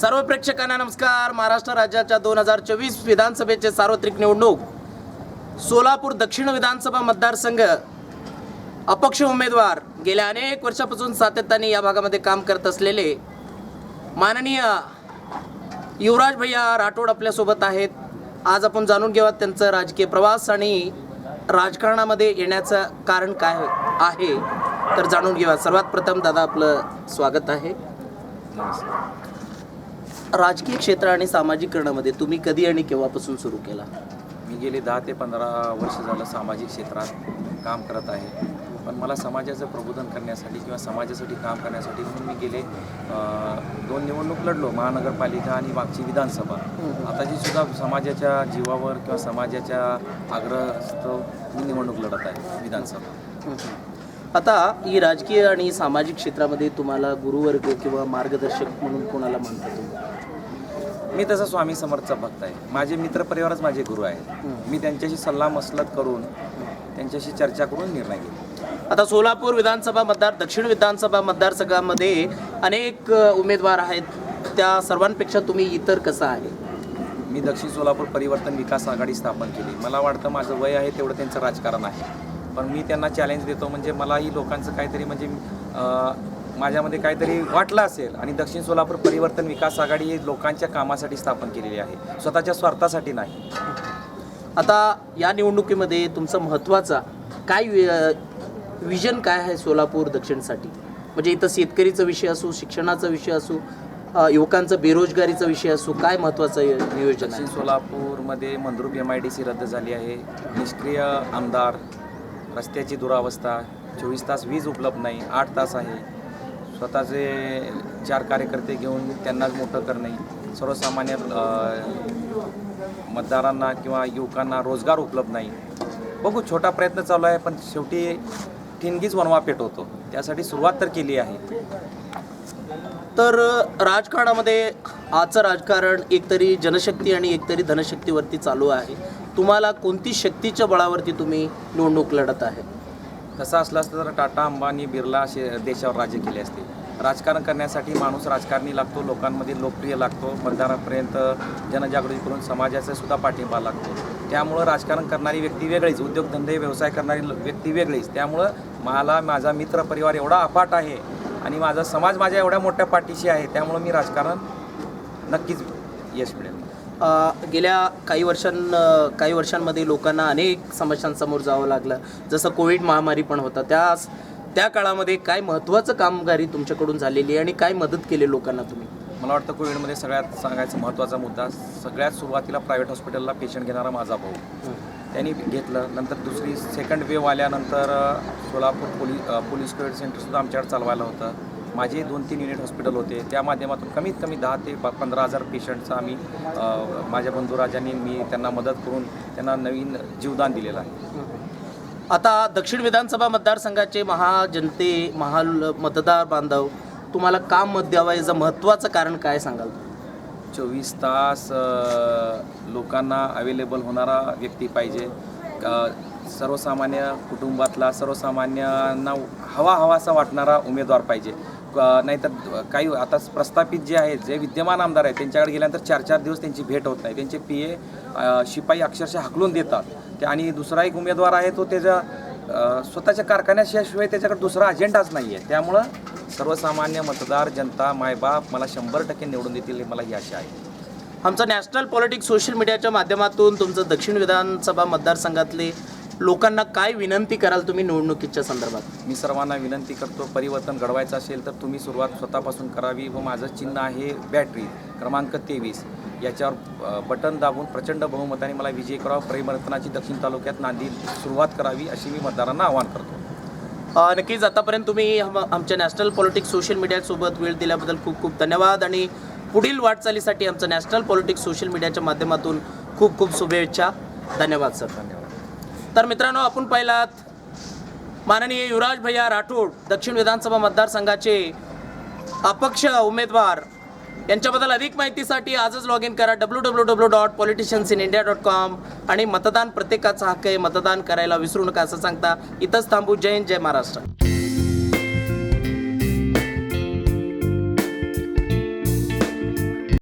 सर्व प्रेक्षकांना नमस्कार. महाराष्ट्र राज्याच्या दोन हजार चोवीस विधानसभेचे सार्वत्रिक निवडणूक सोलापूर दक्षिण विधानसभा मतदारसंघ अपक्ष उमेदवार गेल्या अनेक वर्षापासून सातत्याने या भागामध्ये काम करत असलेले माननीय युवराज भैया राठोड आपल्यासोबत आहेत. आज आपण जाणून घेऊयात त्यांचं राजकीय प्रवास आणि राजकारणामध्ये येण्याचं कारण काय आहे तर जाणून घेऊया सर्वात प्रथम दादा आपलं स्वागत आहे. राजकीय क्षेत्र आणि सामाजिकरणामध्ये तुम्ही कधी आणि केव्हापासून सुरू केला? मी गेले दहा ते पंधरा वर्ष झालं सामाजिक क्षेत्रात काम करत आहे. पण मला समाजाचं प्रबोधन करण्यासाठी किंवा समाजासाठी काम करण्यासाठी म्हणून मी गेले दोन निवडणूक लढलो महानगरपालिका आणि मागची विधानसभा. आता जी सुद्धा समाजाच्या जीवावर किंवा समाजाच्या आग्रहास्तव मी निवडणूक लढत आहे विधानसभा. आता ही राजकीय आणि सामाजिक क्षेत्रामध्ये तुम्हाला गुरुवर्ग किंवा मार्गदर्शक म्हणून कोणाला तुम्ही? मी तसा स्वामी समर्थचा भक्त आहे. माझे मित्रपरिवारच माझे गुरु आहेत. मी त्यांच्याशी सल्ला मसलत करून त्यांच्याशी चर्चा करून निर्णय घेतो आता सोलापूर विधानसभा मतदार दक्षिण विधानसभा मतदारसंघामध्ये अनेक उमेदवार आहेत. त्या सर्वांपेक्षा तुम्ही इतर कसं आहे? मी दक्षिण सोलापूर परिवर्तन विकास आघाडी स्थापन केली. मला वाटतं माझं वय आहे तेवढं त्यांचं राजकारण आहे. पण मी त्यांना चॅलेंज देतो म्हणजे मलाही लोकांचं काहीतरी म्हणजे माझ्यामध्ये काहीतरी वाटलं असेल आणि दक्षिण सोलापूर परिवर्तन विकास आघाडी लोकांच्या कामासाठी स्थापन केलेली आहे. स्वतःच्या स्वार्थासाठी नाही. आता या निवडणुकीमध्ये तुमचं महत्त्वाचा काय विजन काय आहे सोलापूर दक्षिणसाठी? म्हणजे इथं शेतकरीचा विषय असो शिक्षणाचा विषय असो युवकांचा बेरोजगारीचा विषय असो काय महत्त्वाचं नियोजन दक्षिण आहे सोलापूरमध्ये Mandrup M I D C रद्द झाली आहे. निष्क्रिय आमदार रस्त्याची दुरावस्था चोवीस तास वीज उपलब्ध नाही आठ तास आहे. स्वतःचे चार कार्यकर्ते घेऊन त्यांनाच मोठं करणे सर्वसामान्य मतदारांना किंवा युवकांना रोजगार उपलब्ध नाही. बघू छोटा प्रयत्न चालू आहे पण शेवटी ठिणगीच वनवा पेटवतो त्यासाठी सुरुवात तर केली आहे. तर राजकारणामध्ये आजचं राजकारण एकतरी जनशक्ती आणि एकतरी धनशक्तीवरती चालू आहे. तुम्हाला कोणती शक्तीच्या बळावरती तुम्ही निवडणूक लढत आहे? तसा असलं असतं तर टाटा अंबानी बिर्ला असे देशावर राज्य केले असते. राजकारण करण्यासाठी माणूस राजकारणी लागतो लोकांमध्ये लोकप्रिय लागतो. मतदारापर्यंत जनजागृती करून समाजाचा सुद्धा पाठिंबा लागतो. त्यामुळं राजकारण करणारी व्यक्ती वेगळीच उद्योगधंदे व्यवसाय करणारी व्यक्ती वेगळीच. त्यामुळं मला माझा मित्र परिवार एवढा अफाट आहे आणि माझा समाज माझ्या एवढ्या मोठ्या पाठीशी आहे त्यामुळं मी राजकारण नक्कीच यश मिळेल. गेल्या काही वर्षां काही वर्षांमध्ये लोकांना अनेक समस्यांसमोर जावं लागलं. जसं कोविड महामारी पण होता. त्या त्या काळामध्ये काय महत्त्वाचं कामगारी तुमच्याकडून झालेली आहे आणि काय मदत केली लोकांना तुम्ही? मला वाटतं कोविडमध्ये सगळ्यात सांगायचा महत्त्वाचा मुद्दा सगळ्यात सुरुवातीला प्रायव्हेट हॉस्पिटलला पेशंट घेणारा माझा भाऊ. त्यांनी घेतलं. नंतर दुसरी सेकंड वेव आल्यानंतर सोलापूर पोलीस पोलीस कोविड सेंटरसुद्धा आमच्याकडे चालवायला होतं. माझे दोन तीन युनिट हॉस्पिटल होते. त्या माध्यमातून कमीत कमी दहा ते प- पंधरा हजार पेशंटचा आम्ही माझ्या बंधुराजांनी मी त्यांना मदत करून त्यांना नवीन जीवदान दिलेलं आहे. आता दक्षिण विधानसभा मतदारसंघाचे महाजनते महा मतदार बांधव तुम्हाला काम मत द्यावं? याचं महत्त्वाचं कारण काय सांगाल? चोवीस तास लोकांना अवेलेबल होणारा व्यक्ती पाहिजे. सर्वसामान्य कुटुंबातला सर्वसामान्यांना हवा हवासा वाटणारा उमेदवार पाहिजे. नाहीतर काही आता प्रस्थापित जे आहेत जे विद्यमान आमदार आहेत त्यांच्याकडे गेल्यानंतर चार चार दिवस त्यांची भेट होत नाही. त्यांचे पी ए शिपाई अक्षरशः हकलून देतात. ते आणि दुसरा एक उमेदवार आहे तो त्याच्या स्वतःच्या कारखान्याशिवाय त्याच्याकडे दुसरा अजेंडाच नाही आहे त्यामुळं सर्वसामान्य मतदार जनता मायबाप मला शंभर टक्के निवडून देतील हे मला ही आशा आहे. आमचं नॅशनल पॉलिटिक्स सोशल मीडियाच्या माध्यमातून तुमचं दक्षिण विधानसभा मतदारसंघातले लोकांना काय विनंती कराल तुम्ही निवडणुकीच्या संदर्भात? मी सर्वांना विनंती करतो परिवर्तन घडवायचं असेल तर तुम्ही सुरुवात स्वतःपासून करावी व माझं चिन्ह आहे बॅटरी क्रमांक तेवीस. याच्यावर बटन दाबून प्रचंड बहुमताने मला विजयी करावा परिवर्तनाची दक्षिण तालुक्यात नांदी सुरुवात करावी अशी मी मतदारांना आवाहन करतो. नक्कीच आतापर्यंत तुम्ही आमच्या नॅशनल पॉलिटिक्स सोशल मीडियासोबत वेळ दिल्याबद्दल खूप खूप धन्यवाद आणि पुढील वाटचालीसाठी आमचं नॅशनल पॉलिटिक्स सोशल मीडियाच्या माध्यमातून खूप खूप शुभेच्छा. धन्यवाद सर. धन्यवाद. तर मित्रांनो आपण पाहिलात माननीय युवराज भैया राठोड दक्षिण विधानसभा मतदारसंघाचे अपक्ष उमेदवार. यांच्याबद्दल अधिक माहितीसाठी आजच लॉग इन करा W W W dot politicians in India dot com आणि मतदान प्रत्येकाचा हक्क आहे मतदान करायला विसरू नका असं सांगता. इथंच थांबू. जय हिंद जय महाराष्ट्र.